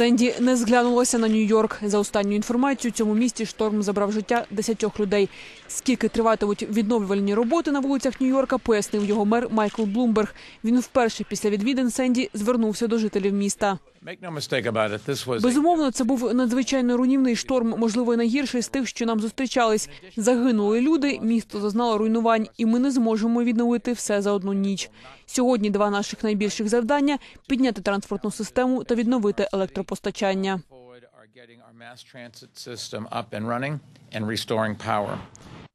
Сенді не зглянулося на Нью-Йорк. За останню інформацію, цьому місті шторм забрав життя десятьох людей. Скільки триватимуть відновлювальні роботи на вулицях Нью-Йорка, пояснив його мер Майкл Блумберг. Він вперше після відвідин Сенді звернувся до жителів міста. Безумовно, це був надзвичайно руйнівний шторм, можливо, найгірший з тих, що нам зустрічались. Загинули люди, місто зазнало руйнувань, і ми не зможемо відновити все за одну ніч. Сьогодні два наших найбільших завдання підняти транспортну систему та відновити електропостачання.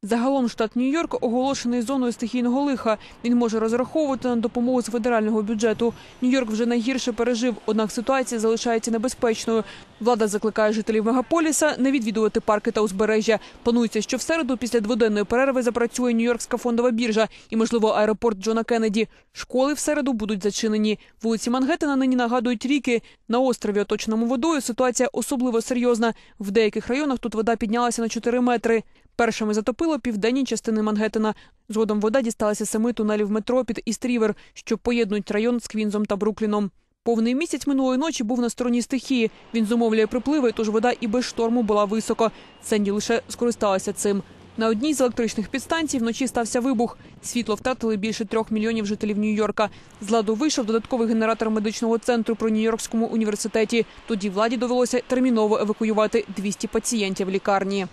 Загалом штат Нью-Йорк оголошений зоною стихійного лиха. Він може розраховувати на допомогу з федерального бюджету. Нью-Йорк вже найгірше пережив, однак ситуація залишається небезпечною. Влада закликає жителів мегаполіса не відвідувати парки та узбережжя. Планується, що в середу після дводенної перерви запрацює Нью-Йоркська фондова біржа і, можливо, аеропорт Джона Кеннеді. Школи в середу будуть зачинені. Вулиці Мангеттена нині нагадують ріки. На острові, оточеному водою, ситуація особливо серйозна. В деяких районах тут вода піднялася на 4 метри. Першими затопило південні частини Мангеттена. Згодом вода дісталася семи тунелів метро під Іст-Рівер, що поєднують район з Квінзом та Брукліном. Повний місяць минулої ночі був на стороні стихії. Він зумовлює припливи, тож вода і без шторму була високо. Сенді лише скористалася цим. На одній з електричних підстанцій вночі стався вибух. Світло втратили більше трьох мільйонів жителів Нью-Йорка. З ладу вийшов додатковий генератор медичного центру при Нью-Йоркському університеті. Тоді владі довелося терміново евакуювати 200 пацієнтів лікарні.